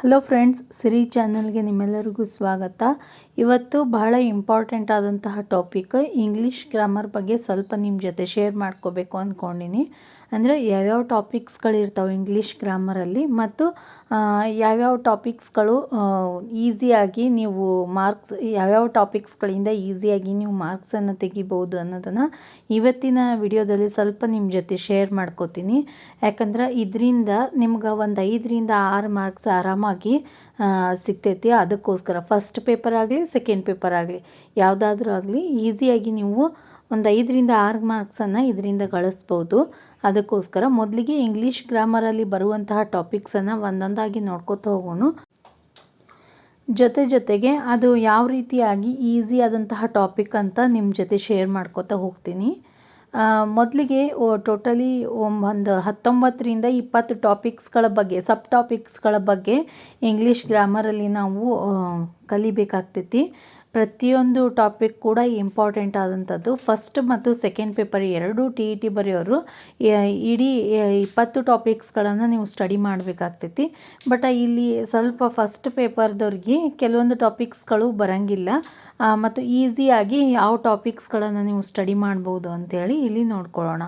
Hello friends ಸಿರಿ ಚಾನಲ್ಗೆ ನಿಮ್ಮೆಲ್ಲರಿಗೂ ಸ್ವಾಗತ. ಇವತ್ತು ಬಹಳ ಇಂಪಾರ್ಟೆಂಟ್ ಆದಂತಹ ಟಾಪಿಕ್ ಇಂಗ್ಲೀಷ್ ಗ್ರಾಮರ್ ಬಗ್ಗೆ ಸ್ವಲ್ಪ ನಿಮ್ಮ ಜೊತೆ ಶೇರ್ ಮಾಡ್ಕೋಬೇಕು ಅಂದ್ಕೊಂಡಿನಿ ಅಂದರೆ ಯಾವ್ಯಾವ ಟಾಪಿಕ್ಸ್ಗಳು ಇರ್ತಾವೆ ಇಂಗ್ಲೀಷ್ ಗ್ರಾಮರಲ್ಲಿ ಮತ್ತು ಯಾವ್ಯಾವ ಟಾಪಿಕ್ಸ್ಗಳು ಈಸಿಯಾಗಿ ನೀವು ಮಾರ್ಕ್ಸ್ ಯಾವ್ಯಾವ ಟಾಪಿಕ್ಸ್ಗಳಿಂದ ಈಸಿಯಾಗಿ ನೀವು ಮಾರ್ಕ್ಸನ್ನು ತೆಗಿಬೋದು ಅನ್ನೋದನ್ನು ಇವತ್ತಿನ ವಿಡಿಯೋದಲ್ಲಿ ಸ್ವಲ್ಪ ನಿಮ್ಮ ಜೊತೆ ಶೇರ್ ಮಾಡ್ಕೋತೀನಿ. ಯಾಕಂದ್ರೆ ಇದರಿಂದ ನಿಮ್ಗೆ ಒಂದು ಐದರಿಂದ ಆರು ಮಾರ್ಕ್ಸ್ ಆರಾಮಾಗಿ ಸಿಗ್ತೈತಿ. ಅದಕ್ಕೋಸ್ಕರ ಫಸ್ಟ್ ಪೇಪರ್ ಆಗಲಿ ಸೆಕೆಂಡ್ ಪೇಪರ್ ಆಗಲಿ, ಯಾವುದಾದ್ರೂ ಆಗಲಿ ಈಸಿಯಾಗಿ ನೀವು ಒಂದು ಐದರಿಂದ ಆರು ಮಾರ್ಕ್ಸನ್ನು ಇದರಿಂದ ಗಳಿಸ್ಬೋದು ಅದಕ್ಕೋಸ್ಕರ ಮೊದಲಿಗೆ ಇಂಗ್ಲೀಷ್ ಗ್ರಾಮರಲ್ಲಿ ಬರುವಂತಹ ಟಾಪಿಕ್ಸನ್ನು ಒಂದೊಂದಾಗಿ ನೋಡ್ಕೊತ ಹೋಗೋಣ. ಜೊತೆ ಜೊತೆಗೆ ಅದು ಯಾವ ರೀತಿಯಾಗಿ ಈಸಿ ಆದಂತಹ ಟಾಪಿಕ್ ಅಂತ ನಿಮ್ಮ ಜೊತೆ ಶೇರ್ ಮಾಡ್ಕೋತಾ ಹೋಗ್ತೀನಿ. ಮೊದಲಿಗೆ ಟೋಟಲಿ ಒಂದು ಹತ್ತೊಂಬತ್ತರಿಂದ ಇಪ್ಪತ್ತು ಟಾಪಿಕ್ಸ್ಗಳ ಬಗ್ಗೆ ಸಬ್ ಟಾಪಿಕ್ಸ್ಗಳ ಬಗ್ಗೆ ಇಂಗ್ಲೀಷ್ ಗ್ರಾಮರಲ್ಲಿ ನಾವು ಕಲಿಬೇಕಾಗ್ತೈತಿ. ಪ್ರತಿಯೊಂದು ಟಾಪಿಕ್ ಕೂಡ ಇಂಪಾರ್ಟೆಂಟ್ ಆದಂಥದ್ದು. ಫಸ್ಟ್ ಮತ್ತು ಸೆಕೆಂಡ್ ಪೇಪರ್ ಎರಡೂ ಟಿ ಇ ಟಿ ಬರೆಯೋರು ಇಡೀ ಇಪ್ಪತ್ತು ಟಾಪಿಕ್ಸ್ಗಳನ್ನು ನೀವು ಸ್ಟಡಿ ಮಾಡಬೇಕಾಗ್ತೈತಿ. ಬಟ್ ಇಲ್ಲಿ ಸ್ವಲ್ಪ ಫಸ್ಟ್ ಪೇಪರ್ದವ್ರಿಗೆ ಕೆಲವೊಂದು ಟಾಪಿಕ್ಸ್ಗಳು ಬರಂಗಿಲ್ಲ. ಮತ್ತು ಈಸಿಯಾಗಿ ಯಾವ ಟಾಪಿಕ್ಸ್ಗಳನ್ನು ನೀವು ಸ್ಟಡಿ ಮಾಡ್ಬೋದು ಅಂತೇಳಿ ಇಲ್ಲಿ ನೋಡ್ಕೊಳ್ಳೋಣ.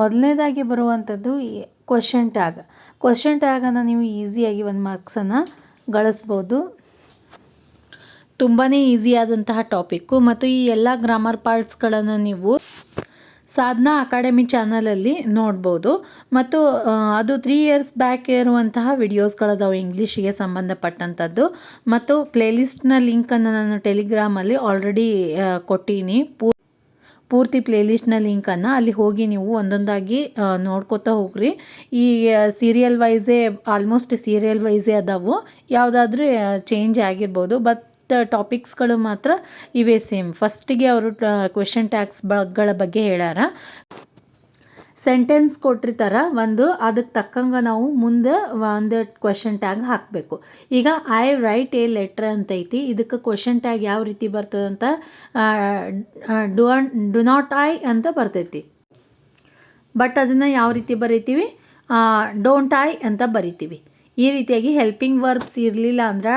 ಮೊದಲನೇದಾಗಿ ಬರುವಂಥದ್ದು ಕ್ವಶನ್ ಟ್ಯಾಗ್ ಕ್ವಶನ್ ಟ್ಯಾಗನ್ನು ನೀವು ಈಸಿಯಾಗಿ ಒಂದು ಮಾರ್ಕ್ಸನ್ನು ಗಳಿಸ್ಬೋದು. ತುಂಬಾ ಆದಂತಹ ಟಾಪಿಕ್ಕು ಮತ್ತು ಈ ಎಲ್ಲ ಗ್ರಾಮರ್ ಪಾರ್ಟ್ಸ್ಗಳನ್ನು ನೀವು ಸಾಧನಾ ಅಕಾಡೆಮಿ ಚಾನಲಲ್ಲಿ ನೋಡ್ಬೋದು. ಮತ್ತು ಅದು ತ್ರೀ ಇಯರ್ಸ್ ಬ್ಯಾಕ್ ಇರುವಂತಹ ವಿಡಿಯೋಸ್ಗಳದಾವು ಇಂಗ್ಲೀಷಿಗೆ ಸಂಬಂಧಪಟ್ಟಂಥದ್ದು ಮತ್ತು ಪ್ಲೇಲಿಸ್ಟ್ನ ಲಿಂಕನ್ನು ನಾನು ಟೆಲಿಗ್ರಾಮಲ್ಲಿ ಆಲ್ರೆಡಿ ಕೊಟ್ಟೀನಿ. ಪೂ, ಪೂರ್ತಿ ಪ್ಲೇಲಿಸ್ಟ್ನ ಲಿಂಕನ್ನು ಅಲ್ಲಿ ಹೋಗಿ ನೀವು ಒಂದೊಂದಾಗಿ ನೋಡ್ಕೋತಾ ನೋಡ್ಕೊತಾ ಹೋಗ್ರಿ. ಈ serial wise almost serial wise ಅದಾವು. ಯಾವುದಾದ್ರೂ ಚೇಂಜ್ ಆಗಿರ್ಬೋದು. ಬಟ್ ಟಾಪಿಕ್ಸ್ಗಳು ಮಾತ್ರ ಇವೇ ಸೇಮ್ ಫಸ್ಟಿಗೆ ಅವರು ಕ್ವೆಶನ್ ಟ್ಯಾಕ್ಸ್ಗಳ ಬಗ್ಗೆ ಹೇಳ್ಯಾರ. ಸೆಂಟೆನ್ಸ್ ಕೊಟ್ಟಿರ್ತಾರ, ಒಂದು ಅದಕ್ಕೆ ತಕ್ಕಂಗೆ ನಾವು ಮುಂದೆ ಒಂದು ಕ್ವೆಶನ್ ಟ್ಯಾಗ್ ಹಾಕಬೇಕು. ಈಗ ಐ ರೈಟ್ ಎ ಲೆಟ್ರ್ ಅಂತ ಐತಿ ಇದಕ್ಕೆ ಕ್ವೆಶನ್ ಟ್ಯಾಗ್ ಯಾವ ರೀತಿ ಬರ್ತದಂತ ಡು ಡು ನಾಟ್ ಐ ಅಂತ ಬರ್ತೈತಿ. ಬಟ್ ಅದನ್ನು ಯಾವ ರೀತಿ ಬರಿತೀವಿ? ಡೋಂಟ್ ಐ ಅಂತ ಬರಿತೀವಿ. ಈ ರೀತಿಯಾಗಿ ಹೆಲ್ಪಿಂಗ್ ವರ್ಬ್ಸ್ ಇರಲಿಲ್ಲ ಅಂದ್ರೆ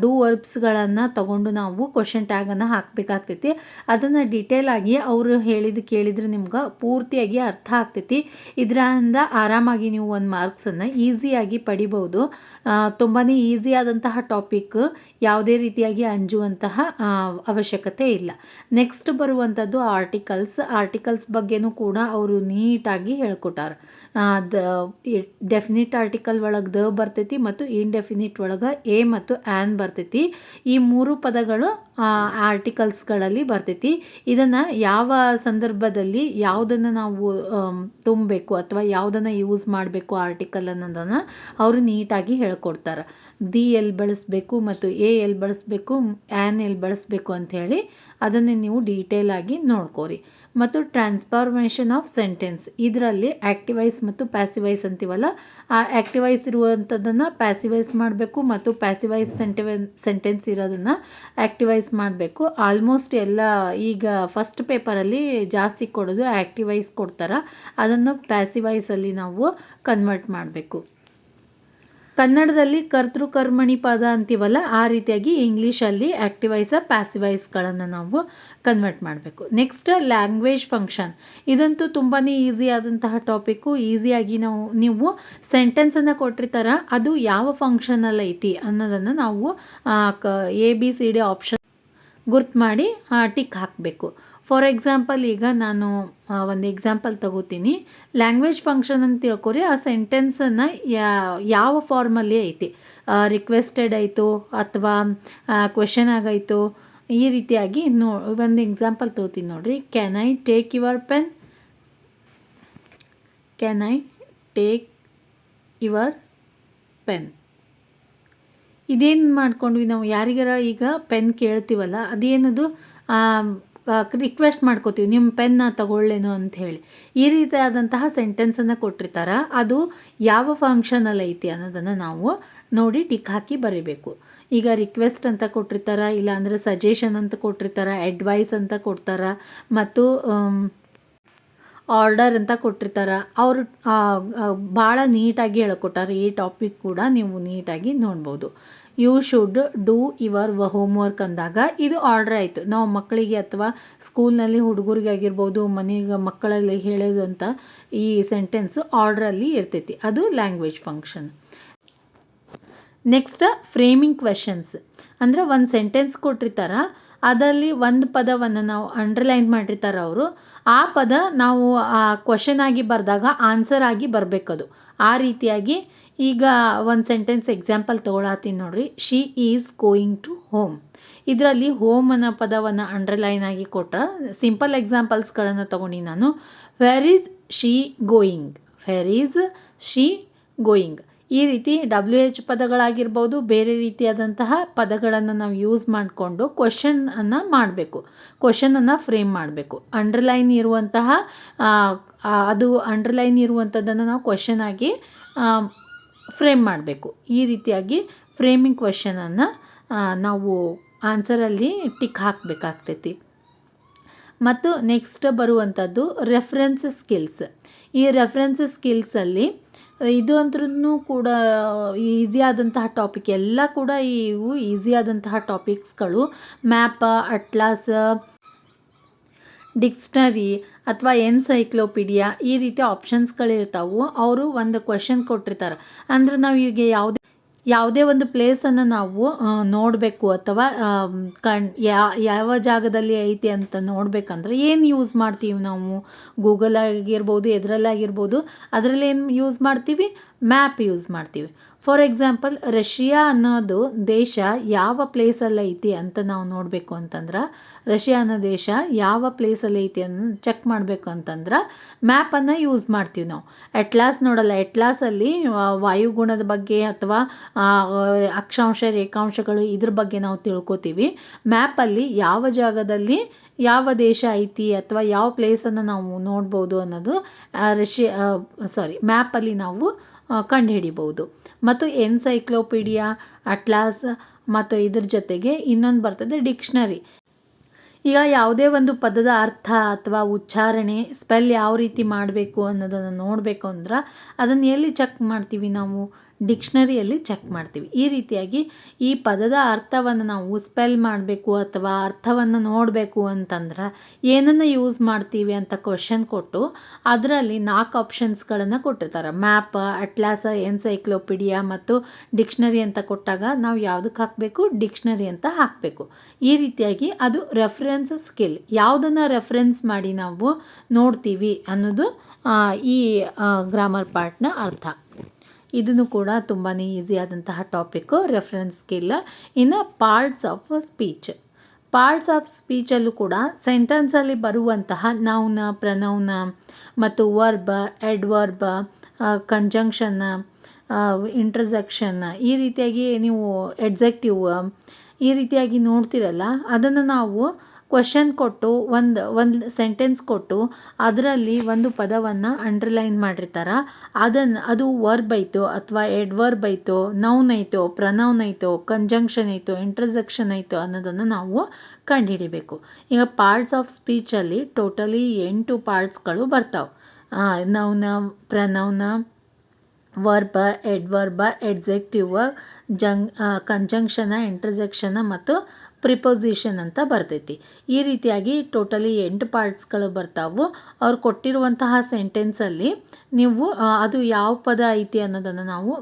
ಡೂ ವರ್ಬ್ಸ್ಗಳನ್ನು ತಗೊಂಡು ನಾವು ಕ್ವಶನ್ ಟ್ಯಾಗನ್ನು ಹಾಕಬೇಕಾಗ್ತೈತಿ. ಅದನ್ನು ಡೀಟೇಲ್ ಆಗಿ ಅವರು ಹೇಳಿದ ಕೇಳಿದ್ರೆ ನಿಮ್ಗೆ ಪೂರ್ತಿಯಾಗಿ ಅರ್ಥ ಆಗ್ತೈತಿ. ಇದರಿಂದ ಆರಾಮಾಗಿ ನೀವು ಒಂದು ಮಾರ್ಕ್ಸನ್ನು ಈಸಿಯಾಗಿ ಪಡಿಬೋದು ತುಂಬಾ ಈಸಿ ಆದಂತಹ ಟಾಪಿಕ್ ಯಾವುದೇ ರೀತಿಯಾಗಿ ಅಂಜುವಂತಹ ಆ, ಅವಶ್ಯಕತೆ ಇಲ್ಲ. ನೆಕ್ಸ್ಟ್ ಬರುವಂಥದ್ದು ಆರ್ಟಿಕಲ್ಸ್ ಆರ್ಟಿಕಲ್ಸ್ ಬಗ್ಗೆನೂ ಕೂಡ ಅವರು ನೀಟಾಗಿ ಹೇಳ್ಕೊಟ್ಟಾರ. ಡೆಫಿನಿಟ್ ಆರ್ಟಿಕಲ್ ಒಳಗೆ ದ ಬರ್ತೈತಿ ಮತ್ತು ಇಂಡೆಫಿನಿಟ್ ಒಳಗೆ ಎ ಮತ್ತು ಆ್ಯನ್ ಬರ್ತೈತಿ. ಈ ಮೂರು ಪದಗಳು ಆರ್ಟಿಕಲ್ಸ್ಗಳಲ್ಲಿ ಬರ್ತೈತಿ. ಇದನ್ನು ಯಾವ ಸಂದರ್ಭದಲ್ಲಿ ಯಾವುದನ್ನು ನಾವು ತುಂಬಬೇಕು ಅಥವಾ ಯಾವುದನ್ನು ಯೂಸ್ ಮಾಡಬೇಕು ಆರ್ಟಿಕಲ್ ಅನ್ನೋದನ್ನು ಅವರು ನೀಟಾಗಿ ಹೇಳ್ಕೊಡ್ತಾರೆ. ದಿ ಎಲ್ಲಿ ಬಳಸಬೇಕು ಮತ್ತು ಎ ಎಲ್ಲಿ ಬಳಸಬೇಕು ಆ್ಯನ್ ಎಲ್ಲಿ ಬಳಸಬೇಕು ಅಂಥೇಳಿ ಅದನ್ನೇ ನೀವು ಡೀಟೇಲಾಗಿ ನೋಡ್ಕೋರಿ. ಮತ್ತು ಟ್ರಾನ್ಸ್ಫಾರ್ಮೇಷನ್ ಆಫ್ ಸೆಂಟೆನ್ಸ್ ಇದರಲ್ಲಿ ಆ್ಯಕ್ಟಿವೈಸ್ ಮತ್ತು ಪ್ಯಾಸಿವೈಸ್ ಅಂತೀವಲ್ಲ, ಆ ಆ್ಯಕ್ಟಿವೈಸ್ ಇರುವಂಥದ್ದನ್ನು ಪ್ಯಾಸಿವೈಸ್ ಮಾಡಬೇಕು ಮತ್ತು ಪ್ಯಾಸಿವೈಸ್ ಸೆಂಟೆವೆನ್ ಸೆಂಟೆನ್ಸ್ ಇರೋದನ್ನು ಆ್ಯಕ್ಟಿವೈಸ್ ಮಾಡಬೇಕು. ಆಲ್ಮೋಸ್ಟ್ ಎಲ್ಲ ಈಗ ಫಸ್ಟ್ ಪೇಪರಲ್ಲಿ ಜಾಸ್ತಿ ಕೊಡೋದು ಆ್ಯಕ್ಟಿವೈಸ್ ಕೊಡ್ತಾರೆ. ಅದನ್ನು ಪ್ಯಾಸಿವೈಸಲ್ಲಿ ನಾವು ಕನ್ವರ್ಟ್ ಮಾಡಬೇಕು. ಕನ್ನಡದಲ್ಲಿ ಕರ್ತೃ ಕರ್ಮಣಿ ಪದ ಅಂತೀವಲ್ಲ, ಆ ರೀತಿಯಾಗಿ ಇಂಗ್ಲೀಷಲ್ಲಿ ಆ್ಯಕ್ಟಿವೈಸ ಪ್ಯಾಸಿವೈಸ್ಗಳನ್ನು ನಾವು ಕನ್ವರ್ಟ್ ಮಾಡಬೇಕು. ನೆಕ್ಸ್ಟ್ ಲ್ಯಾಂಗ್ವೇಜ್ ಫಂಕ್ಷನ್ ಇದಂತೂ ತುಂಬಾ ಈಸಿ ಆದಂತಹ ಟಾಪಿಕ್ಕು ಈಸಿಯಾಗಿ ನಾವು, ನೀವು ಸೆಂಟೆನ್ಸನ್ನು ಕೊಟ್ಟಿರ್ತಾರ, ಅದು ಯಾವ ಫಂಕ್ಷನಲ್ಲಿ ಐತಿ ಅನ್ನೋದನ್ನು ನಾವು A B C D option ಗುರ್ತು ಮಾಡಿ ಟಿಕ್ ಹಾಕಬೇಕು. ಫಾರ್ ಎಕ್ಸಾಂಪಲ್ ಈಗ ನಾನು ಒಂದು ಎಕ್ಸಾಂಪಲ್ ತಗೋತೀನಿ. ಲ್ಯಾಂಗ್ವೇಜ್ ಫಂಕ್ಷನ್ ಅಂತ ತಿಳ್ಕೊರಿ, ಆ ಸೆಂಟೆನ್ಸನ್ನು ಯಾವ ಫಾರ್ಮಲ್ಲಿ ಐತಿ. ರಿಕ್ವೆಸ್ಟೆಡ್ ಆಯಿತು, ಅಥವಾ ಕ್ವೆಶನ್ ಆಗೈತು, ಈ ರೀತಿಯಾಗಿ ನೋ, ಒಂದು ಎಕ್ಸಾಂಪಲ್ ತಗೋತೀನಿ ನೋಡಿರಿ. Can I take your pen can I take your pen ಇದೇನು ಮಾಡ್ಕೊಂಡ್ವಿ ನಾವು? ಯಾರಿಗಾರ ಈಗ ಪೆನ್ ಕೇಳ್ತೀವಲ್ಲ, ಅದೇನದು ರಿಕ್ವೆಸ್ಟ್ ಮಾಡ್ಕೋತೀವಿ ನಿಮ್ಮ ಪೆನ್ನ ತಗೊಳ್ಳೇನು ಅಂತ ಹೇಳಿ. ಈ ರೀತಿಯಾದಂತಹ ಸೆಂಟೆನ್ಸನ್ನು ಕೊಟ್ಟಿರ್ತಾರೆ. ಅದು ಯಾವ ಫಂಕ್ಷನಲ್ಲಿ ಐತಿ ಅನ್ನೋದನ್ನು ನಾವು ನೋಡಿ ಟಿಕ್ ಹಾಕಿ ಬರೀಬೇಕು. ಈಗ ರಿಕ್ವೆಸ್ಟ್ ಅಂತ ಕೊಟ್ಟಿರ್ತಾರೆ, ಇಲ್ಲಾಂದರೆ ಸಜೆಷನ್ ಅಂತ ಕೊಟ್ಟಿರ್ತಾರೆ ಅಡ್ವೈಸ್ ಅಂತ ಕೊಡ್ತಾರೆ, ಮತ್ತು ಆರ್ಡರ್ ಅಂತ ಕೊಟ್ಟಿರ್ತಾರೆ. ಅವರು ಭಾಳ ನೀಟಾಗಿ ಹೇಳ್ಕೊಟ್ಟಾರೆ. ಈ ಟಾಪಿಕ್ ಕೂಡ ನೀವು ನೀಟಾಗಿ ನೋಡ್ಬೋದು. You should do your homework ಅಂದಾಗ ಇದು ಆರ್ಡ್ರ್ ಆಯಿತು. ನಾವು ಮಕ್ಕಳಿಗೆ ಅಥವಾ ಸ್ಕೂಲ್ನಲ್ಲಿ ಹುಡುಗರಿಗೆ ಆಗಿರ್ಬೋದು, ಮನೆಗೆ, ಮಕ್ಕಳಲ್ಲಿ ಅಂತ ಈ ಸೆಂಟೆನ್ಸು ಆರ್ಡ್ರಲ್ಲಿ ಇರ್ತೈತಿ. ಅದು language function next framing questions ಅಂದರೆ ಒಂದು ಸೆಂಟೆನ್ಸ್ ಕೊಟ್ಟಿರ್ತಾರೆ. ಅದರಲ್ಲಿ ಒಂದು ಪದವನ್ನು ನಾವು ಅಂಡರ್ಲೈನ್ ಮಾಡಿರ್ತಾರೆ ಅವರು. ಆ ಪದ ನಾವು ಆ ಕ್ವಶನ್ ಆಗಿ ಬರೆದಾಗ ಆನ್ಸರ್ ಆಗಿ ಬರಬೇಕದು. ಆ ರೀತಿಯಾಗಿ ಈಗ ಒಂದು ಸೆಂಟೆನ್ಸ್ ಎಕ್ಸಾಂಪಲ್ ತೊಗೊಳತ್ತೀನಿ ನೋಡ್ರಿ. She is going to home ಇದರಲ್ಲಿ ಹೋಮ್ ಅನ್ನೋ ಪದವನ್ನು ಅಂಡರ್ಲೈನ್ ಆಗಿ ಕೊಟ್ಟ ಸಿಂಪಲ್ ಎಕ್ಸಾಂಪಲ್ಸ್ಗಳನ್ನು ತೊಗೊಂಡು ನಾನು. Where is she going where is she going ಈ ರೀತಿ ಡಬ್ಲ್ಯೂ ಎಚ್ ಪದಗಳಾಗಿರ್ಬೋದು, ಬೇರೆ ರೀತಿಯಾದಂತಹ ಪದಗಳನ್ನು ನಾವು ಯೂಸ್ ಮಾಡಿಕೊಂಡು ಕ್ವಶನನ್ನು ಮಾಡಬೇಕು. ಕ್ವಶನನ್ನು ಫ್ರೇಮ್ ಮಾಡಬೇಕು. ಅಂಡರ್ಲೈನ್ ಇರುವಂತಹ ಅದು ಅಂಡರ್ಲೈನ್ ಇರುವಂಥದ್ದನ್ನು ನಾವು ಕ್ವಶನ್ ಆಗಿ ಫ್ರೇಮ್ ಮಾಡಬೇಕು. ಈ ರೀತಿಯಾಗಿ ಫ್ರೇಮಿಂಗ್ ಕ್ವಶನನ್ನು ನಾವು ಆನ್ಸರಲ್ಲಿ ಟಿಕ್ ಹಾಕಬೇಕಾಗ್ತೈತಿ. ಮತ್ತು ನೆಕ್ಸ್ಟ್ ಬರುವಂಥದ್ದು ರೆಫರೆನ್ಸ್ ಸ್ಕಿಲ್ಸ್ ಈ ರೆಫರೆನ್ಸ್ ಸ್ಕಿಲ್ಸಲ್ಲಿ ಇದು ಅಂದ್ರೂ ಕೂಡ ಈಸಿ ಆದಂತಹ ಟಾಪಿಕ್ ಎಲ್ಲ ಕೂಡ ಇವು ಈಸಿ ಆದಂತಹ ಟಾಪಿಕ್ಸ್ಗಳು ಮ್ಯಾಪ ಅಟ್ಲಾಸ್ ಡಿಕ್ಸ್ನರಿ ಅಥವಾ ಎನ್ಸೈಕ್ಲೋಪೀಡಿಯಾ ಈ ರೀತಿ ಆಪ್ಷನ್ಸ್ಗಳಿರ್ತಾವೆ ಅವರು ಒಂದು ಕ್ವಶನ್ ಕೊಟ್ಟಿರ್ತಾರೆ. ಅಂದ್ರೆ ನಾವು ಈಗ ಯಾವುದೇ ಯಾವುದೇ ಒಂದು ಪ್ಲೇಸನ್ನು ನಾವು ನೋಡಬೇಕು ಅಥವಾ ಕಣ್ ಯಾವ ಜಾಗದಲ್ಲಿ ಐತಿ ಅಂತ ನೋಡಬೇಕಂದ್ರೆ ಏನು ಯೂಸ್ ಮಾಡ್ತೀವಿ ನಾವು? ಗೂಗಲ್ ಆಗಿರ್ಬೋದು, ಎದರಲ್ಲಾಗಿರ್ಬೋದು ಅದರಲ್ಲಿ ಏನು ಯೂಸ್ ಮಾಡ್ತೀವಿ? ಮ್ಯಾಪ್ ಯೂಸ್ ಮಾಡ್ತೀವಿ. ಫಾರ್ ಎಕ್ಸಾಂಪಲ್ ರಷ್ಯಾ ಅನ್ನೋದು ದೇಶ ಯಾವ ಪ್ಲೇಸಲ್ಲಿ ಐತಿ ಅಂತ ನಾವು ನೋಡಬೇಕು ಅಂತಂದ್ರೆ, ರಷ್ಯಾ ಅನ್ನೋ ದೇಶ ಯಾವ ಪ್ಲೇಸಲ್ಲಿ ಐತಿ ಅನ್ನ ಚೆಕ್ ಮಾಡಬೇಕು ಅಂತಂದ್ರೆ ಮ್ಯಾಪನ್ನು ಯೂಸ್ ಮಾಡ್ತೀವಿ ನಾವು. ಎಟ್ಲಾಸ್ ನೋಡಲ್ಲ ಎಟ್ಲಾಸಲ್ಲಿ ವಾಯುಗುಣದ ಬಗ್ಗೆ ಅಥವಾ ಅಕ್ಷಾಂಶ, ರೇಖಾಂಶಗಳು ಇದ್ರ ಬಗ್ಗೆ ನಾವು ತಿಳ್ಕೊತೀವಿ. ಮ್ಯಾಪಲ್ಲಿ ಯಾವ ಜಾಗದಲ್ಲಿ ಯಾವ ದೇಶ ಐತಿ ಅಥವಾ ಯಾವ ಪ್ಲೇಸನ್ನು ನಾವು ನೋಡ್ಬೋದು ಅನ್ನೋದು ರಷ್ಯಾ ಸಾರಿ ಮ್ಯಾಪಲ್ಲಿ ನಾವು ಕಂಡುಹಿಡಿಬೋದು ಮತ್ತು ಎನ್ಸೈಕ್ಲೋಪೀಡಿಯಾ, ಅಟ್ಲಾಸ್ ಮತ್ತು ಇದ್ರ ಜೊತೆಗೆ ಇನ್ನೊಂದು ಬರ್ತದೆ ಡಿಕ್ಷನರಿ. ಈಗ ಯಾವುದೇ ಒಂದು ಪದದ ಅರ್ಥ ಅಥವಾ ಉಚ್ಚಾರಣೆ ಸ್ಪೆಲ್ ಯಾವ ರೀತಿ ಮಾಡಬೇಕು ಅನ್ನೋದನ್ನು ನೋಡಬೇಕು ಅಂದ್ರೆ ಅದನ್ನು ಎಲ್ಲಿ ಚೆಕ್ ಮಾಡ್ತೀವಿ ನಾವು? ಡಿಕ್ಷನರಿಯಲ್ಲಿ ಚೆಕ್ ಮಾಡ್ತೀವಿ. ಈ ರೀತಿಯಾಗಿ ಈ ಪದದ ಅರ್ಥವನ್ನು ನಾವು ಸ್ಪೆಲ್ ಮಾಡಬೇಕು ಅಥವಾ ಅರ್ಥವನ್ನು ನೋಡಬೇಕು ಅಂತಂದ್ರೆ ಏನನ್ನು ಯೂಸ್ ಮಾಡ್ತೀವಿ ಅಂತ ಕ್ವಶನ್ ಕೊಟ್ಟು ಅದರಲ್ಲಿ ನಾಲ್ಕು ಆಪ್ಷನ್ಸ್ಗಳನ್ನು ಕೊಟ್ಟಿರ್ತಾರೆ. ಮ್ಯಾಪ್, ಅಟ್ಲಾಸ, ಎನ್ಸೈಕ್ಲೋಪೀಡಿಯಾ ಮತ್ತು ಡಿಕ್ಷನರಿ ಅಂತ ಕೊಟ್ಟಾಗ ನಾವು ಯಾವುದಕ್ಕೆ ಹಾಕಬೇಕು? ಡಿಕ್ಷನರಿ ಅಂತ ಹಾಕಬೇಕು. ಈ ರೀತಿಯಾಗಿ ಅದು ರೆಫರೆನ್ಸ್ ಸ್ಕಿಲ್. ಯಾವುದನ್ನು ರೆಫರೆನ್ಸ್ ಮಾಡಿ ನಾವು ನೋಡ್ತೀವಿ ಅನ್ನೋದು ಈ ಗ್ರಾಮರ್ ಪಾರ್ಟ್ನ ಅರ್ಥ. ಇದನ್ನು ಕೂಡ ತುಂಬಾ ಈಸಿ ಆದಂತಹ ಟಾಪಿಕ್ಕು ರೆಫರೆನ್ಸ್ ಸ್ಕಿಲ್ ಇನ್ನು parts of speech parts of ಸ್ಪೀಚಲ್ಲೂ ಕೂಡ ಸೆಂಟೆನ್ಸಲ್ಲಿ ಬರುವಂತಹ ನೌನ ಪ್ರನೌನ ಮತ್ತು ವರ್ಬ ಎಡ್ವರ್ಬ ಕಂಜಂಕ್ಷನ್ ಇಂಟ್ರಸೆಕ್ಷನ್ ಈ ರೀತಿಯಾಗಿ ನೀವು ಎಡ್ಜೆಕ್ಟಿವ್ ಈ ರೀತಿಯಾಗಿ ನೋಡ್ತಿರಲ್ಲ, ಅದನ್ನು ನಾವು ಕ್ವಶನ್ ಕೊಟ್ಟು, ಒಂದು ಒಂದು ಸೆಂಟೆನ್ಸ್ ಕೊಟ್ಟು ಅದರಲ್ಲಿ ಒಂದು ಪದವನ್ನು ಅಂಡರ್ಲೈನ್ ಮಾಡಿರ್ತಾರೆ. ಅದನ್ನು ಅದು ವರ್ಬ್ ಐತೋ ಅಥವಾ ಎಡ್ವರ್ಬ್ ಐತೋ ನೌನ್ ಐತೋ ಪ್ರನೌನ್ ಐತೋ ಕಂಜಂಕ್ಷನ್ ಐತೋ ಇಂಟ್ರಜೆಕ್ಷನ್ ಐತೋ ಅನ್ನೋದನ್ನು ನಾವು ಕಂಡುಹಿಡಿಬೇಕು. ಈಗ ಪಾರ್ಟ್ಸ್ ಆಫ್ ಸ್ಪೀಚಲ್ಲಿ ಟೋಟಲಿ ಎಂಟು ಪಾರ್ಟ್ಸ್ಗಳು ಬರ್ತಾವೆ. ನೌನ ಪ್ರನೌನ ವರ್ಬ ಎಡ್ವರ್ಬ ಎಡ್ಜೆಕ್ಟಿವ್ ಜಂಗ್ ಕಂಜಂಕ್ಷನ ಇಂಟ್ರಜೆಕ್ಷನ್ ಮತ್ತು ಪ್ರಿಪೊಸಿಷನ್ ಅಂತ ಬರ್ತೈತಿ. ಈ ರೀತಿಯಾಗಿ ಟೋಟಲಿ ಎಂಟು ಪಾರ್ಟ್ಸ್ಗಳು ಬರ್ತಾವು. ಅವ್ರು ಕೊಟ್ಟಿರುವಂತಹ ಸೆಂಟೆನ್ಸಲ್ಲಿ ನೀವು ಅದು ಯಾವ ಪದ ಐತಿ ಅನ್ನೋದನ್ನು ನಾವು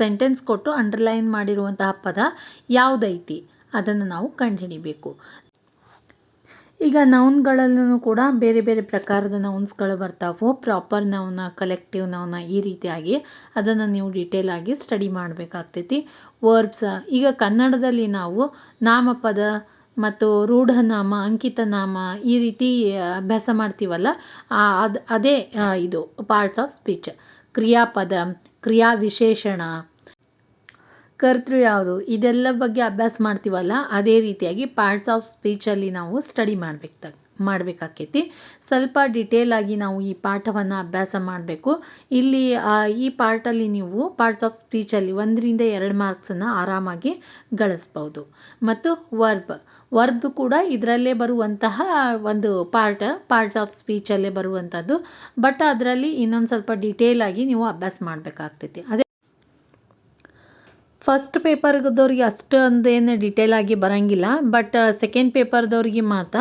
ಸೆಂಟೆನ್ಸ್ ಕೊಟ್ಟು ಅಂಡರ್ಲೈನ್ ಮಾಡಿರುವಂತಹ ಪದ ಯಾವುದೈತಿ? ಅದನ್ನು ನಾವು ಕಂಡುಹಿಡಿಬೇಕು. ಈಗ ನೌನ್ಗಳಲ್ಲೂ ಕೂಡ ಬೇರೆ ಬೇರೆ ಪ್ರಕಾರದ ನೌನ್ಸ್ಗಳು ಬರ್ತಾವೆ. ಪ್ರಾಪರ್ ನೌನ ಕಲೆಕ್ಟಿವ್ ನೌನ ಈ ರೀತಿಯಾಗಿ ಅದನ್ನು ನೀವು ಡೀಟೇಲ್ ಆಗಿ ಸ್ಟಡಿ ಮಾಡಬೇಕಾಗ್ತೈತಿ. ವರ್ಬ್ಸ ಈಗ ಕನ್ನಡದಲ್ಲಿ ನಾವು ನಾಮಪದ ಮತ್ತು ರೂಢನಾಮ ಅಂಕಿತ ನಾಮ ಈ ರೀತಿ ಅಭ್ಯಾಸ ಮಾಡ್ತೀವಲ್ಲ ಅದು, ಅದೇ ಇದು ಪಾರ್ಟ್ಸ್ ಆಫ್ ಸ್ಪೀಚ್ ಕ್ರಿಯಾಪದ ಕ್ರಿಯಾ ವಿಶೇಷಣ ಕರ್ತೃ ಯಾವುದು? ಇದೆಲ್ಲ ಬಗ್ಗೆ ಅಭ್ಯಾಸ ಮಾಡ್ತೀವಲ್ಲ, ಅದೇ ರೀತಿಯಾಗಿ ಪಾರ್ಟ್ಸ್ ಆಫ್ ಸ್ಪೀಚಲ್ಲಿ ನಾವು ಸ್ಟಡಿ ಮಾಡಬೇಕು ಮಾಡಬೇಕಾಕೈತಿ. ಸ್ವಲ್ಪ ಡಿಟೇಲ್ ಆಗಿ ನಾವು ಈ ಪಾಠವನ್ನು ಅಭ್ಯಾಸ ಮಾಡಬೇಕು. ಇಲ್ಲಿ ಈ ಪಾರ್ಟಲ್ಲಿ ನೀವು ಪಾರ್ಟ್ಸ್ ಆಫ್ ಸ್ಪೀಚಲ್ಲಿ ಒಂದರಿಂದ ಎರಡು ಮಾರ್ಕ್ಸನ್ನು ಆರಾಮಾಗಿ ಗಳಿಸ್ಬೋದು ಮತ್ತು ವರ್ಬ್ ವರ್ಬ್ ಕೂಡ ಇದರಲ್ಲೇ ಬರುವಂತಹ ಒಂದು ಪಾರ್ಟ್ ಪಾರ್ಟ್ಸ್ ಆಫ್ ಸ್ಪೀಚಲ್ಲೇ ಬರುವಂಥದ್ದು ಬಟ್ ಅದರಲ್ಲಿ ಇನ್ನೊಂದು ಸ್ವಲ್ಪ ಡಿಟೇಲ್ ಆಗಿ ನೀವು ಅಭ್ಯಾಸ ಮಾಡಬೇಕಾಗ್ತೈತಿ. ಅದೇ ಫಸ್ಟ್ ಪೇಪರ್ಗದವ್ರಿಗೆ ಅಷ್ಟು ಅಂದೇನು ಡಿಟೇಲ್ ಆಗಿ ಬರೋಂಗಿಲ್ಲ ಬಟ್ ಸೆಕೆಂಡ್ ಪೇಪರ್ದವ್ರಿಗೆ ಮಾತ್ರ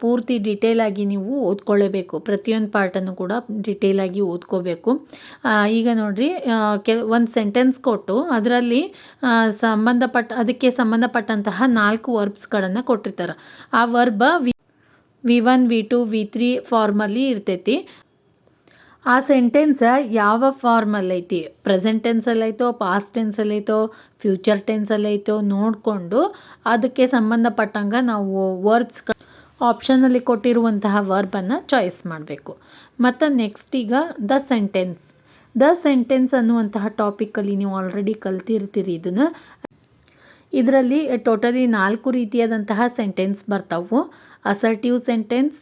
ಪೂರ್ತಿ ಡೀಟೇಲ್ ಆಗಿ ನೀವು ಓದ್ಕೊಳ್ಳೇಬೇಕು. ಪ್ರತಿಯೊಂದು ಪಾರ್ಟನ್ನು ಕೂಡ ಡೀಟೇಲ್ ಆಗಿ ಓದ್ಕೋಬೇಕು. ಈಗ ನೋಡಿರಿ ಕೆ, ಒಂದು ಸೆಂಟೆನ್ಸ್ ಕೊಟ್ಟು ಅದರಲ್ಲಿ ಸಂಬಂಧಪಟ್ಟ, ಅದಕ್ಕೆ ಸಂಬಂಧಪಟ್ಟಂತಹ ನಾಲ್ಕು ವರ್ಬ್ಸ್ಗಳನ್ನು ಕೊಟ್ಟಿರ್ತಾರೆ. ಆ verb V V one V two V three ಫಾರ್ಮಲ್ಲಿ ಇರ್ತೈತಿ. ಆ ಸೆಂಟೆನ್ಸ್ ಯಾವ ಫಾರ್ಮಲ್ಲಿ ಐತಿ? ಪ್ರೆಸೆಂಟ್ ಟೆನ್ಸಲ್ಲಿ ಐತೋ ಪಾಸ್ಟ್ ಟೆನ್ಸಲ್ಲಿ ಐತೋ ಫ್ಯೂಚರ್ ಟೆನ್ಸಲ್ಲಿ ಐತೋ ನೋಡಿಕೊಂಡು ಅದಕ್ಕೆ ಸಂಬಂಧಪಟ್ಟಂಗೆ ನಾವು ವರ್ಬ್ಸ್ ಆಪ್ಷನಲ್ಲಿ ಕೊಟ್ಟಿರುವಂತಹ ವರ್ಬನ್ನು ಚಾಯ್ಸ್ ಮಾಡಬೇಕು. ಮತ್ತು ನೆಕ್ಸ್ಟ್ ಈಗ ದ ಸೆಂಟೆನ್ಸ್ ದ ಸೆಂಟೆನ್ಸ್ ಅನ್ನುವಂತಹ ಟಾಪಿಕಲ್ಲಿ ನೀವು ಆಲ್ರೆಡಿ ಕಲ್ತಿರ್ತೀರಿ ಇದನ್ನು. ಇದರಲ್ಲಿ ಟೋಟಲಿ ನಾಲ್ಕು ರೀತಿಯಾದಂತಹ ಸೆಂಟೆನ್ಸ್ ಬರ್ತಾವು. Assertive sentence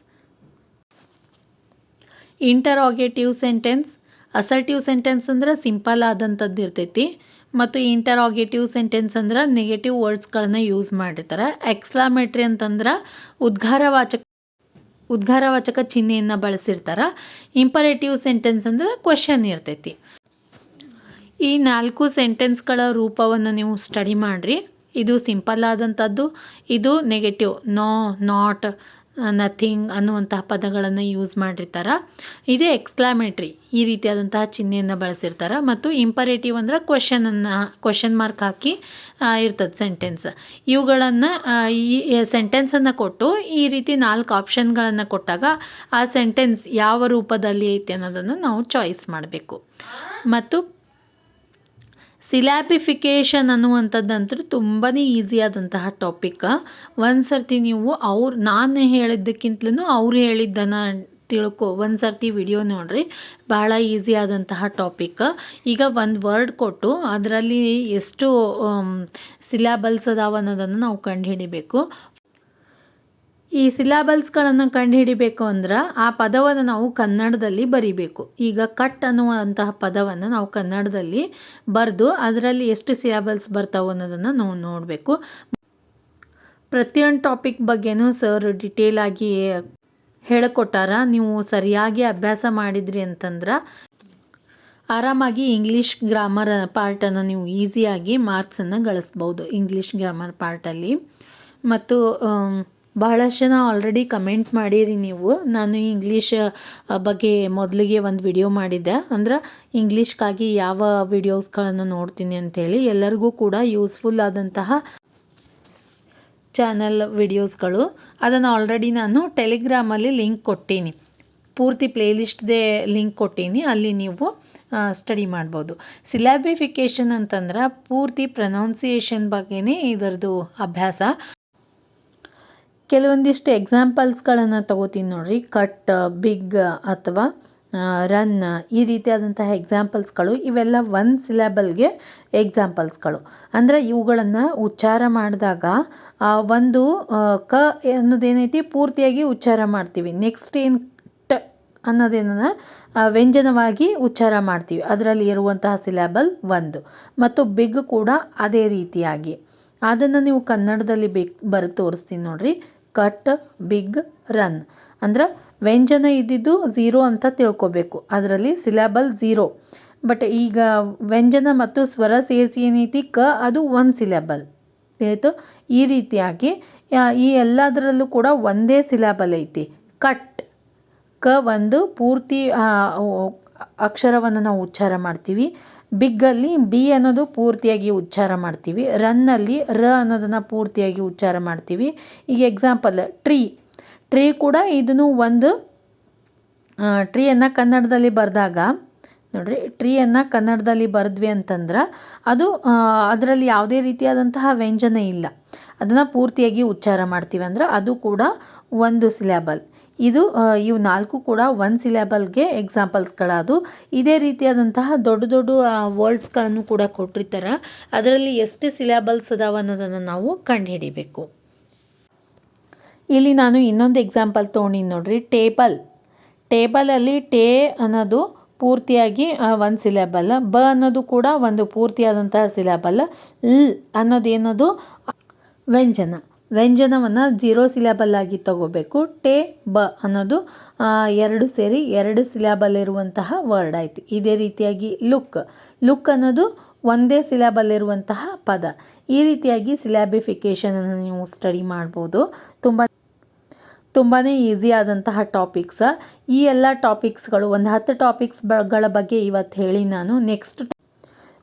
interrogative sentence assertive sentence ಅಂದ್ರೆ ಸಿಂಪಲ್ ಆದಂಥದ್ದು ಇರ್ತೈತಿ. ಮತ್ತು ಇಂಟರಾಗೇಟಿವ್ ಸೆಂಟೆನ್ಸ್ ಅಂದ್ರೆ ನೆಗೆಟಿವ್ ವರ್ಡ್ಸ್ಗಳನ್ನ ಯೂಸ್ ಮಾಡಿರ್ತಾರೆ. ಎಕ್ಸ್ಲಾಮೆಟ್ರಿ ಅಂತಂದ್ರೆ ಉದ್ಘಾರವಾಚಕ ಉದ್ಘಾರವಾಚಕ ಚಿಹ್ನೆಯನ್ನು ಬಳಸಿರ್ತಾರೆ. ಇಂಪರೇಟಿವ್ ಸೆಂಟೆನ್ಸ್ ಅಂದ್ರೆ ಕ್ವಶನ್ ಇರ್ತೈತಿ. ಈ ನಾಲ್ಕು ಸೆಂಟೆನ್ಸ್ಗಳ ರೂಪವನ್ನು ನೀವು ಸ್ಟಡಿ ಮಾಡಿರಿ. ಇದು ಸಿಂಪಲ್ ಆದಂಥದ್ದು. ಇದು ನೆಗೆಟಿವ್ ನೋ ನಾಟ್ ನಥಿಂಗ್ ಅನ್ನುವಂತಹ ಪದಗಳನ್ನು ಯೂಸ್ ಮಾಡಿರ್ತಾರೆ. ಇದೇ ಎಕ್ಸ್ಕ್ಲಾಮೇಟ್ರಿ ಈ ರೀತಿಯಾದಂತಹ ಚಿಹ್ನೆಯನ್ನು ಬಳಸಿರ್ತಾರೆ. ಮತ್ತು ಇಂಪರೇಟಿವ್ ಅಂದ್ರೆ ಕ್ವಶನನ್ನು ಕ್ವಶನ್ ಮಾರ್ಕ್ ಹಾಕಿ ಇರ್ತದೆ ಸೆಂಟೆನ್ಸ್ ಇವುಗಳನ್ನು ಈ ಸೆಂಟೆನ್ಸನ್ನು ಕೊಟ್ಟು ಈ ರೀತಿ ನಾಲ್ಕು ಆಪ್ಷನ್ಗಳನ್ನು ಕೊಟ್ಟಾಗ ಆ ಸೆಂಟೆನ್ಸ್ ಯಾವ ರೂಪದಲ್ಲಿ ಐತೆ ಅನ್ನೋದನ್ನು ನಾವು ಚಾಯ್ಸ್ ಮಾಡಬೇಕು. ಮತ್ತು ಸಿಲ್ಯಾಬಿಫಿಕೇಷನ್ ಅನ್ನುವಂಥದ್ದಂತೂ ತುಂಬಾ ಆದಂತಹ ಟಾಪಿಕ್ ಒಂದು ಸರ್ತಿ ನೀವು ಅವ್ರು, ನಾನು ಹೇಳಿದ್ದಕ್ಕಿಂತಲೂ ಅವ್ರು ಹೇಳಿದ್ದನ್ನು ತಿಳ್ಕೊ, ಒಂದು ಸರ್ತಿ ವಿಡಿಯೋ ನೋಡ್ರಿ, ಭಾಳ ಈಸಿ ಆದಂತಹ ಟಾಪಿಕ್ ಈಗ ಒಂದು ವರ್ಡ್ ಕೊಟ್ಟು ಅದರಲ್ಲಿ ಎಷ್ಟು ಸಿಲ್ಯಾಬಲ್ಸ್ ಅದಾವ ಅನ್ನೋದನ್ನು ನಾವು ಕಂಡುಹಿಡಿಬೇಕು. ಈ ಸಿಲಾಬಲ್ಸ್ಗಳನ್ನು ಕಂಡುಹಿಡಿಬೇಕು ಅಂದ್ರೆ ಆ ಪದವನ್ನು ನಾವು ಕನ್ನಡದಲ್ಲಿ ಬರಿಬೇಕು. ಈಗ ಕಟ್ ಅನ್ನುವಂತಹ ಪದವನ್ನು ನಾವು ಕನ್ನಡದಲ್ಲಿ ಬರೆದು ಅದರಲ್ಲಿ ಎಷ್ಟು ಸಿಲಾಬಲ್ಸ್ ಬರ್ತಾವೆ ಅನ್ನೋದನ್ನು ನಾವು ನೋಡಬೇಕು. ಪ್ರತಿಯೊಂದು ಟಾಪಿಕ್ ಬಗ್ಗೆನೂ ಸರ್ ಡಿಟೇಲ್ ಆಗಿ ಹೇಳಿಕೊಟ್ಟಾರ. ನೀವು ಸರಿಯಾಗಿ ಅಭ್ಯಾಸ ಮಾಡಿದ್ರಿ ಅಂತಂದ್ರೆ ಆರಾಮಾಗಿ ಇಂಗ್ಲೀಷ್ ಗ್ರಾಮರ್ ಪಾರ್ಟನ್ನು ನೀವು ಈಸಿಯಾಗಿ ಮಾರ್ಕ್ಸನ್ನು ಗಳಿಸ್ಬೋದು. English grammar ಪಾರ್ಟಲ್ಲಿ. ಮತ್ತು ಬಹಳಷ್ಟು ಜನ ಆಲ್ರೆಡಿ ಕಮೆಂಟ್ ಮಾಡಿರಿ ನೀವು. ನಾನು ಇಂಗ್ಲೀಷ್ ಬಗ್ಗೆ ಮೊದಲಿಗೆ ಒಂದು ವಿಡಿಯೋ ಮಾಡಿದ್ದೆ. ಅಂದ್ರೆ ಇಂಗ್ಲೀಷ್ಗಾಗಿ ಯಾವ ವಿಡಿಯೋಸ್ಗಳನ್ನು ನೋಡ್ತೀನಿ ಅಂಥೇಳಿ ಎಲ್ಲರಿಗೂ ಕೂಡ ಯೂಸ್ಫುಲ್ ಆದಂತಹ ಚಾನಲ್ ವಿಡಿಯೋಸ್ಗಳು ಅದನ್ನು ಆಲ್ರೆಡಿ ನಾನು ಟೆಲಿಗ್ರಾಮಲ್ಲಿ ಲಿಂಕ್ ಕೊಟ್ಟೀನಿ. ಪೂರ್ತಿ ಪ್ಲೇಲಿಸ್ಟ್ದೇ ಲಿಂಕ್ ಕೊಟ್ಟೀನಿ. ಅಲ್ಲಿ ನೀವು ಸ್ಟಡಿ ಮಾಡ್ಬೋದು. ಸಿಲಾಬಿಫಿಕೇಷನ್ ಅಂತಂದ್ರೆ ಪೂರ್ತಿ ಪ್ರನೌನ್ಸಿಯೇಷನ್ ಬಗ್ಗೆನೇ ಇದರದ್ದು ಅಭ್ಯಾಸ. ಕೆಲವೊಂದಿಷ್ಟು ಎಕ್ಸಾಂಪಲ್ಸ್ಗಳನ್ನು ತಗೋತೀನಿ ನೋಡಿರಿ. ಕಟ್ ಬಿಗ್ ಅಥವಾ ರನ್ ಈ ರೀತಿಯಾದಂತಹ ಎಕ್ಸಾಂಪಲ್ಸ್ಗಳು ಇವೆಲ್ಲ ಒನ್ ಸಿಲೆಬಲ್ಗೆ ಎಕ್ಸಾಂಪಲ್ಸ್ಗಳು ಅಂದರೆ ಇವುಗಳನ್ನು ಉಚ್ಚಾರ ಮಾಡಿದಾಗ ಒಂದು ಕ ಅನ್ನೋದೇನೈತಿ? ಪೂರ್ತಿಯಾಗಿ ಉಚ್ಚಾರ ಮಾಡ್ತೀವಿ. ನೆಕ್ಸ್ಟ್ ಏನು ಟ ಅನ್ನೋದೇನ ವ್ಯಂಜನವಾಗಿ ಉಚ್ಚಾರ ಮಾಡ್ತೀವಿ. ಅದರಲ್ಲಿ ಇರುವಂತಹ ಸಿಲೆಬಲ್ ಒಂದು. ಮತ್ತು ಬಿಗ್ ಕೂಡ ಅದೇ ರೀತಿಯಾಗಿ. ಅದನ್ನು ನೀವು ಕನ್ನಡದಲ್ಲಿ ಬೇಕು ಬರೆದು ತೋರಿಸ್ತೀನಿ ನೋಡ್ರಿ. Cut, big, run. ಅಂದ್ರೆ ವ್ಯಂಜನ ಇದ್ದಿದ್ದು ಝೀರೋ ಅಂತ ತಿಳ್ಕೊಬೇಕು. ಅದರಲ್ಲಿ ಸಿಲೆಬಲ್ ಝೀರೋ ಬಟ್ ಈಗ ವ್ಯಂಜನ ಮತ್ತು ಸ್ವರ ಸೇರಿಸಿ ಏನೈತಿ? ಕ, ಅದು ಒಂದು ಸಿಲೆಬಲ್ ತಿಳಿತು? ಈ ರೀತಿಯಾಗಿ ಈ ಎಲ್ಲದರಲ್ಲೂ ಕೂಡ ಒಂದೇ ಸಿಲೆಬಲ್ ಐತಿ. ಕಟ್. ಕ ಒಂದು ಪೂರ್ತಿ ಅಕ್ಷರವನ್ನು ನಾವು ಉಚ್ಚಾರ ಮಾಡ್ತೀವಿ. ಬಿಗ್ಗಲ್ಲಿ ಬಿ ಅನ್ನೋದು ಪೂರ್ತಿಯಾಗಿ ಉಚ್ಚಾರ ಮಾಡ್ತೀವಿ. ರನ್ನಲ್ಲಿ ರ ಅನ್ನೋದನ್ನು ಪೂರ್ತಿಯಾಗಿ ಉಚ್ಚಾರ ಮಾಡ್ತೀವಿ. ಈಗ ಎಕ್ಸಾಂಪಲ್ ಟ್ರೀ ಟ್ರೀ ಕೂಡ ಇದನ್ನು ಒಂದು ಟ್ರೀಯನ್ನು ಕನ್ನಡದಲ್ಲಿ ಬರೆದಾಗ, ನೋಡಿರಿ ಟ್ರೀಯನ್ನು ಕನ್ನಡದಲ್ಲಿ ಬರೆದ್ವಿ ಅಂತಂದ್ರೆ ಅದು ಅದರಲ್ಲಿ ಯಾವುದೇ ರೀತಿಯಾದಂತಹ ವ್ಯಂಜನ ಇಲ್ಲ. ಅದನ್ನು ಪೂರ್ತಿಯಾಗಿ ಉಚ್ಚಾರ ಮಾಡ್ತೀವಿ ಅಂದ್ರೆ ಅದು ಕೂಡ ಒಂದು ಸಿಲೆಬಲ್. ಇದು ಇವು ನಾಲ್ಕು ಕೂಡ ಒಂದು ಸಿಲೆಬಲ್ಗೆ ಎಕ್ಸಾಂಪಲ್ಸ್ಗಳಾದು. ಇದೇ ರೀತಿಯಾದಂತಹ ದೊಡ್ಡ ದೊಡ್ಡ ವರ್ಡ್ಸ್ಗಳನ್ನು ಕೂಡ ಕೊಟ್ಟಿರ್ತಾರೆ. ಅದರಲ್ಲಿ ಎಷ್ಟು ಸಿಲೆಬಲ್ಸ್ ಅದಾವ ಅನ್ನೋದನ್ನು ನಾವು ಕಂಡುಹಿಡಿಬೇಕು. ಇಲ್ಲಿ ನಾನು ಇನ್ನೊಂದು ಎಕ್ಸಾಂಪಲ್ ತೊಗೊಂಡಿನಿ ನೋಡಿರಿ. ಟೇಬಲ್. ಟೇಬಲಲ್ಲಿ ಟೇ ಅನ್ನೋದು ಪೂರ್ತಿಯಾಗಿ ಒಂದು ಸಿಲೆಬಲ್. ಬ ಅನ್ನೋದು ಕೂಡ ಒಂದು ಪೂರ್ತಿಯಾದಂತಹ ಸಿಲೆಬಲ್. ಲ್ ಅನ್ನೋದು ಏನದು ವ್ಯಂಜನ. ವ್ಯಂಜನವನ್ನು ಜೀರೋ ಸಿಲ್ಯಾಬಲ್ ಆಗಿ ತಗೋಬೇಕು. ಟೇ, ಬ ಅನ್ನೋದು ಎರಡು ಸೇರಿ ಎರಡು ಸಿಲ್ಯಾಬಲ್ ಇರುವಂತಹ ವರ್ಡ್ ಆಯಿತು. ಇದೇ ರೀತಿಯಾಗಿ ಲುಕ್. ಲುಕ್ ಅನ್ನೋದು ಒಂದೇ ಸಿಲ್ಯಾಬಲ್ ಇರುವಂತಹ ಪದ. ಈ ರೀತಿಯಾಗಿ ಸಿಲ್ಯಾಬಿಫಿಕೇಷನನ್ನು ನೀವು ಸ್ಟಡಿ ಮಾಡ್ಬೋದು. ತುಂಬ ತುಂಬಾ ಈಸಿ ಆದಂತಹ ಟಾಪಿಕ್ಸ್. ಈ ಎಲ್ಲ ಟಾಪಿಕ್ಸ್ಗಳು, ಒಂದು ಹತ್ತು ಟಾಪಿಕ್ಸ್ಗಳ ಬಗ್ಗೆ ಇವತ್ತು ಹೇಳಿ ನಾನು. ನೆಕ್ಸ್ಟ್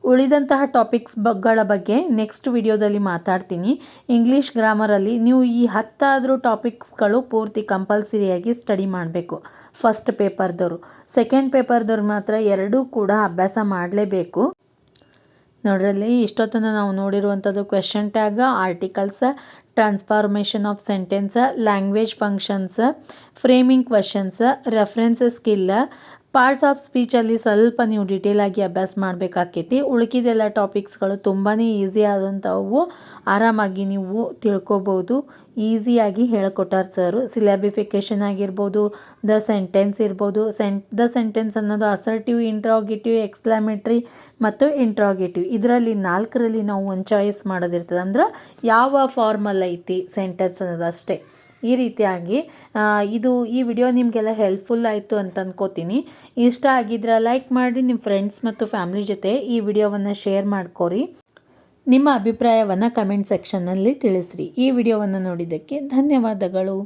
ಉಳಿದಂತಹ ಟಾಪಿಕ್ಸ್ ಬಗ್ಗಳ ಬಗ್ಗೆ ನೆಕ್ಸ್ಟ್ ವಿಡಿಯೋದಲ್ಲಿ ಮಾತಾಡ್ತೀನಿ. ಇಂಗ್ಲೀಷ್ ಗ್ರಾಮರಲ್ಲಿ ನೀವು ಈ ಹತ್ತಾದರೂ ಟಾಪಿಕ್ಸ್ಗಳು ಪೂರ್ತಿ ಕಂಪಲ್ಸರಿಯಾಗಿ ಸ್ಟಡಿ ಮಾಡಬೇಕು. ಫಸ್ಟ್ ಪೇಪರ್ದವರು ಸೆಕೆಂಡ್ ಪೇಪರ್ದವ್ರು ಮಾತ್ರ ಎರಡೂ ಕೂಡ ಅಭ್ಯಾಸ ಮಾಡಲೇಬೇಕು. ನೋಡ್ರಲ್ಲಿ ಇಷ್ಟೊತ್ತನ ನಾವು ನೋಡಿರುವಂಥದ್ದು question tag articles transformation of sentence language functions framing questions reference skill parts of ಸ್ಪೀಚಲ್ಲಿ ಸ್ವಲ್ಪ ನೀವು ಡಿಟೇಲಾಗಿ ಅಭ್ಯಾಸ ಮಾಡಬೇಕಾಕೈತಿ. ಉಳ್ಕಿದೆಲ್ಲ ಟಾಪಿಕ್ಸ್ಗಳು ತುಂಬಾ ಈಸಿ ಆದಂಥವು ಆರಾಮಾಗಿ ನೀವು ತಿಳ್ಕೊಬೋದು. ಈಸಿಯಾಗಿ ಹೇಳ್ಕೊಟ್ಟಾರ ಸರ್ ಸಿಲೆಬಿಫಿಕೇಷನ್ ಆಗಿರ್ಬೋದು ದ ಸೆಂಟೆನ್ಸ್ ಇರ್ಬೋದು. ಸೆಂಟ್ ದ ಸೆಂಟೆನ್ಸ್ ಅನ್ನೋದು ಅಸರ್ಟಿವ್ ಇಂಟ್ರಾಗೇಟಿವ್ ಎಕ್ಸ್ಪ್ಲಾಮೆಟ್ರಿ ಮತ್ತು ಇಂಟ್ರಾಗೇಟಿವ್ ಇದರಲ್ಲಿ ನಾಲ್ಕರಲ್ಲಿ ನಾವು ಒಂದು ಚಾಯ್ಸ್ ಮಾಡೋದಿರ್ತದೆ. ಅಂದ್ರೆ ಯಾವ ಫಾರ್ಮಲ್ ಐತಿ ಸೆಂಟೆನ್ಸ್ ಅನ್ನೋದು ಅಷ್ಟೇ. ಈ ರೀತಿಯಾಗಿ ಇದು ಈ ವಿಡಿಯೋ ನಿಮಗೆಲ್ಲ ಹೆಲ್ಪ್ಫುಲ್ ಆಯಿತು ಅಂತ ಅನ್ಕೋತೀನಿ. ಇಷ್ಟ ಆಗಿದ್ರೆ ಲೈಕ್ ಮಾಡಿ ನಿಮ್ಮ ಫ್ರೆಂಡ್ಸ್ ಮತ್ತು ಫ್ಯಾಮ್ಲಿ ಜೊತೆ ಈ ವಿಡಿಯೋವನ್ನು ಶೇರ್ ಮಾಡ್ಕೊರಿ. ನಿಮ್ಮ ಅಭಿಪ್ರಾಯವನ್ನು ಕಮೆಂಟ್ ಸೆಕ್ಷನ್ನಲ್ಲಿ ತಿಳಿಸ್ರಿ. ಈ ವಿಡಿಯೋವನ್ನು ನೋಡಿದ್ದಕ್ಕೆ ಧನ್ಯವಾದಗಳು.